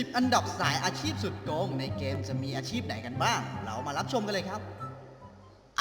10 อันดับสายอาชีพสุดโกงในเกมจะมีอาชีพไหนกันบ้าง เรามารับชมกันเลยครับ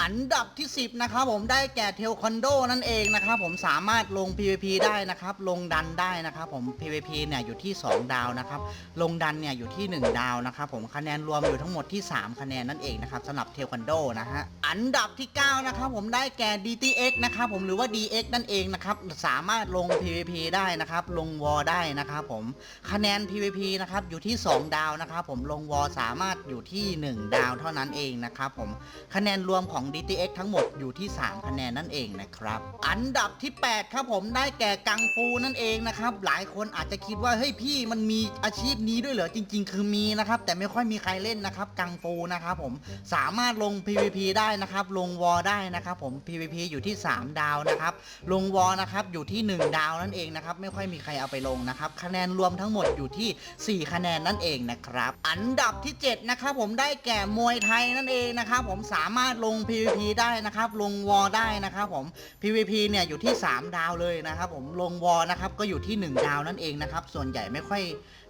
อันดับที่ 10 นะครับผมได้แก่เทลคอนโดนั่นเองนะครับผมสามารถลง PVP ได้นะครับ ลงดันได้นะครับผม PVP เนี่ยอยู่ที่ 2 ดาวนะครับ ลงดันเนี่ยอยู่ที่ 1 ดาวนะครับผมคะแนนรวมอยู่ทั้งหมดที่ 3 คะแนนนั่นเองนะครับสำหรับเทลคอนโดนะฮะอันดับที่ 9 นะครับผมได้แก่ DTX นะครับผมหรือว่า DX นั่นเองนะครับสามารถลง PVP ได้นะครับ ลงวอได้นะครับผมคะแนน PVP นะครับอยู่ที่ 2 ดาวนะครับผมลงวอสามารถอยู่ที่ 1 ดาวเท่านั้นเองนะครับผมคะแนนรวมของ DTX ทั้งหมดอยู่ที่ 3 คะแนนนั่นเองนะครับ อันดับที่ 8 ครับผมได้แก่กังฟูนั่นเองนะครับ หลายคนอาจจะคิดว่า เฮ้ยพี่มันมีอาชีพนี้ด้วยเหรอ จริง ๆ คือมีนะครับ แต่ไม่ค่อยมีใครเล่นนะครับ กังฟูนะครับผมสามารถลง PVP ได้นะครับ ลงวอได้นะครับผม PVP อยู่ที่ 3 ดาวนะครับ ลงวอนะครับอยู่ที่ 1 ดาวนั่นเองนะครับ ไม่ค่อยมีใครเอาไปลงนะครับ คะแนนรวมทั้งหมดอยู่ที่ 4 คะแนนนั่นเองนะครับ อันดับที่ 7 นะครับผมได้แก่มวยไทยนั่นเองนะครับผมสามารถลง PVP PVP ได้นะครับ ลงวอได้นะครับผม PVP เนี่ยอยู่ที่ 3 ดาวเลยนะครับผม ลงวอนะครับก็อยู่ที่ 1 ดาวนั่นเองนะครับ ส่วนใหญ่ไม่ค่อย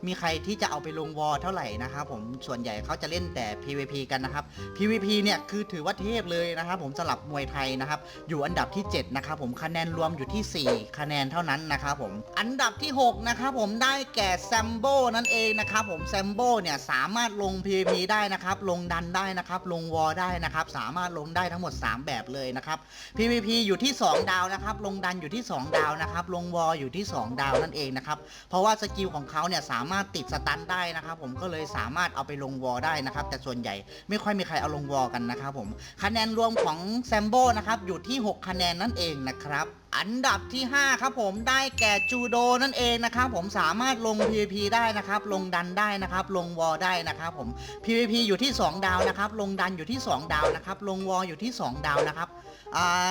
มีใครที่จะเอาไปลงวอเท่าไหร่นะครับผมส่วนใหญ่เขาจะเล่นแต่ PVP กันนะครับ PVP เนี่ยคือถือว่าเทพเลยนะครับผมสลับมวยไทยนะครับอยู่อันดับที่ 7 นะครับผมคะแนนรวมอยู่ที่ 4 คะแนนเท่านั้นนะครับผมอันดับที่ 6 นะครับผมได้แก่แซมโบนั่นเองนะครับผมแซมโบเนี่ยสามารถลง PVP ได้นะครับลงดันได้นะครับลงวอได้นะครับสามารถลงได้ทั้งหมด 3 แบบเลยนะครับ PVP อยู่ที่ 2 ดาวนะครับลงดันอยู่ที่ 2 ดาวนะครับลงวออยู่ที่ 2 ดาวนั่นเองนะครับเพราะว่าสกิลของเขาเนี่ยสามามารถติดสตันได้นะครับผมก็เลยสามารถเอาไปลงวอได้นะครับ แต่ส่วนใหญ่ไม่ค่อยมีใครเอาลงวอกันนะครับผมคะแนนรวมของแซมโบนะครับอยู่ที่ 6 คะแนนนั่นเองนะครับอันดับที่ 5 ครับผมได้แก่จูโดนั่นเองนะครับผมสามารถลง PVP ได้นะครับ ลงดันได้นะครับ ลงวอลได้นะครับผม PVP อยู่ที่ 2 ดาวนะครับ ลงดันอยู่ที่ 2 ดาวนะครับ ลงวอลอยู่ที่ 2 ดาวนะครับอ่า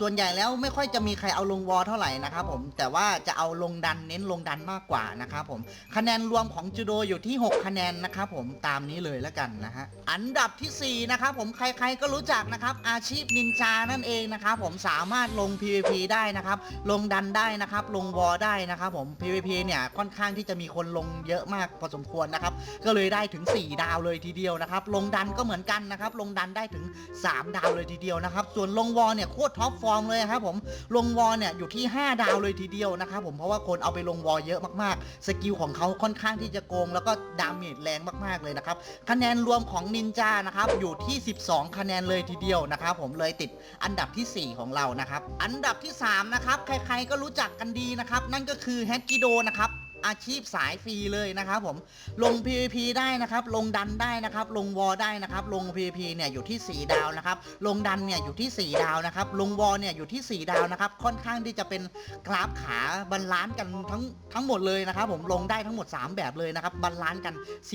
ส่วนใหญ่แล้วไม่ค่อยจะมีใครเอาลงวอเท่าไหร่นะครับผมแต่ว่าจะเอาลงดันเน้นลงดันมากกว่านะครับผมคะแนนรวมของจูโดอยู่ที่ 6 คะแนนนะครับผมตามนี้เลยแล้วกันนะฮะอันดับทีสี่4นะครับผมใครๆก็รู้จักนะครับอาชีพนินจานั่นเองนะครับผมสามารถลง PVP ได้นะครับลงดันได้นะครับลงวอได้นะครับผม PVP เนี่ยค่อนข้างที่จะมีคนลงเยอะมากพอสมควรนะครับก็เลยได้ถึง 4 ดาวเลยทีเดียวนะครับลงดันก็เหมือนกันนะครับลงดันได้ถึง 3 ดาวเลยทีเดียวนะครับส่วนลงวอเนี่ยโคตรท็อปฟร์มเลยครับผมลงวอลเนี่ยอยู่ที่ 5 ดาวเลยทีเดียวนะครับผมเพราะว่าคนเอาไปลงวอลเยอะมากๆ สกิลของเขาค่อนข้างที่จะโกง แล้วก็ดาเมจแรงมากๆเลยนะครับคะแนนรวมของนินจานะครับอยู่ที่ 12 คะแนนเลยทีเดียวนะครับผมเลยติดอันดับทีสี่4 ของเรานะครับอันดับที่3นะครับใครๆก็รู้จักกันดีนะครับนั่นก็คือแฮกกิโดนะครับ อาชีพสายฟรีเลยนะครับผมลง PVP ได้นะครับ ลงดันได้นะครับ ลงวอได้นะครับ ลง PVP เนี่ยอยู่ที่ 4 ดาวนะครับ ลงดันเนี่ยอยู่ที่ 4 ดาวนะครับ ลงวอเนี่ยอยู่ที่ 4 ดาวนะครับ ค่อนข้างที่จะเป็นกราฟขาบรรลานซ์กันทั้งทั้งหมดเลยนะครับ ผมลงได้ทั้งหมด 3 แบบเลยนะครับบรรลานซ์กัน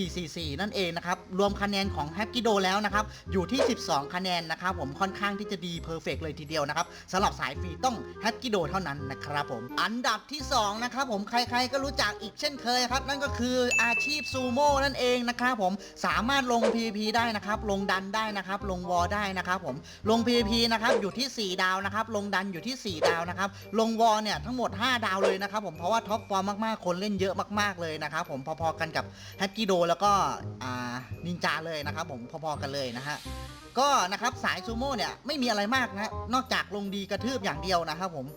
444 นั่นเองนะครับ รวมคะแนนของแฮปปี้โดแล้วนะครับ อยู่ที่ 12 คะแนนนะครับ ผมค่อนข้างที่จะดีเพอร์เฟกเลยทีเดียวนะครับสำหรับสายฟรีต้องแฮปปี้โดเท่านั้นนะครับผมอันดับที่2นะครับผมใครๆก็รู้จักอีกเช่นเคยครับ นั่นก็คืออาชีพซูโม่นั่นเองนะครับผมสามารถลง PVP ได้นะครับ ลงดันได้นะครับ ลงวอได้นะครับผมลง PVP นะครับอยู่ที่ 4 ดาวนะครับ ลงดันอยู่ที่ 4 ดาวนะครับ ลงวอเนี่ยทั้งหมด 5 ดาวเลยนะครับผมเพราะว่าท็อปฟอร์มมากๆ คนเล่นเยอะมากๆเลยนะครับผมพอๆกันกับแฮกกิโดแล้วก็นินจาเลยนะครับผมพอๆกันเลยนะฮะก็นะครับสายซูโม่เนี่ยไม่มีอะไรมากนะนอกจากลงดีกระทืบอย่างเดียวนะครับผม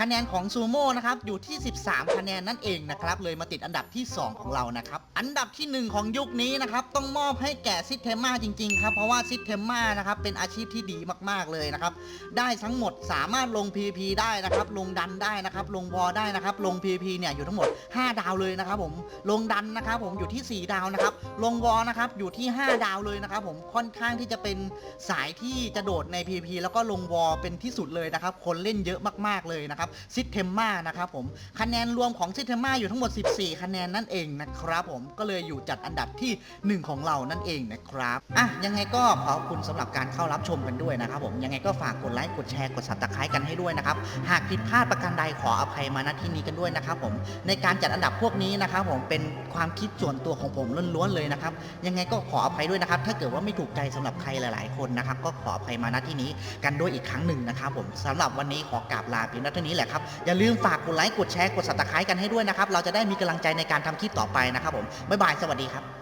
คะแนนของซูโม่นะครับอยู่ที่ 13 คะแนนนั่นเองนะครับเลยมาติดอันดับที่ 2 ของเรานะครับ อันดับทีหนึ่1 ของยุคนี้นะครับต้องมอบให้แก่ซิเทมมาจริงๆครับเพราะว่าซิเทมมานะครับเป็นอาชีพที่ดีมากๆเลยนะครับได้ทั้งหมดสามารถลง PP ได้นะครับลงดันได้นะครับลงวอได้นะครับลง PP เนี่ยอยู่ทั้งหมด 5 ดาวเลยนะครับผมลงดันนะครับผมอยู่ที่ 4 ดาวนะครับลงวอนะครับอยู่ที่ 5 ดาวเลยนะครับผมค่อนข้างที่จะเป็นสายที่จะโดดใน PP แล้วก็ลงวอเป็นที่สุดเลยนะครับคนเล่นเยอะมากๆเลยนะครับซิเทมมานะครับผมคะแนนรวมของซิเทมมาอยู่ทั้งหมด 14 คะแนนนั่นเองนะครับผมก็เลยอยู่จัดอันดับทีหนึ่1 ของเรานั่นเองนะครับอะยังไงก็ขอบคุณสำหรับการเข้ารับชมกันด้วยนะครับผมยังไงก็ฝากกดไลค์กดแชร์กด subscribe กันให้ด้วยนะครับหากผิดพลาดประการใดขออภัยมาณที่นี้กันด้วยนะครับผมในการจัดอันดับพวกนี้นะครับผมเป็นความคิดส่วนตัวของผมล้วนๆเลยนะครับยังไงก็ขออภัยด้วยนะครับถ้าเกิดว่าไม่ถูกใจสำหรับใครหลาย ๆ คนนะครับก็ขออภัยมาณที่นี้กันด้วยอีกครั้งหนึ่งนะครับผมสำหรับวันนี้ขอกราบลาเพียงเท่านี้นี้แหละครับ อย่าลืมฝากกดไลค์กดแชร์กดสับตะไคร้กันให้ด้วยนะครับ เราจะได้มีกำลังใจในการทำคลิปต่อไปนะครับผมบ๊ายบายสวัสดีครับ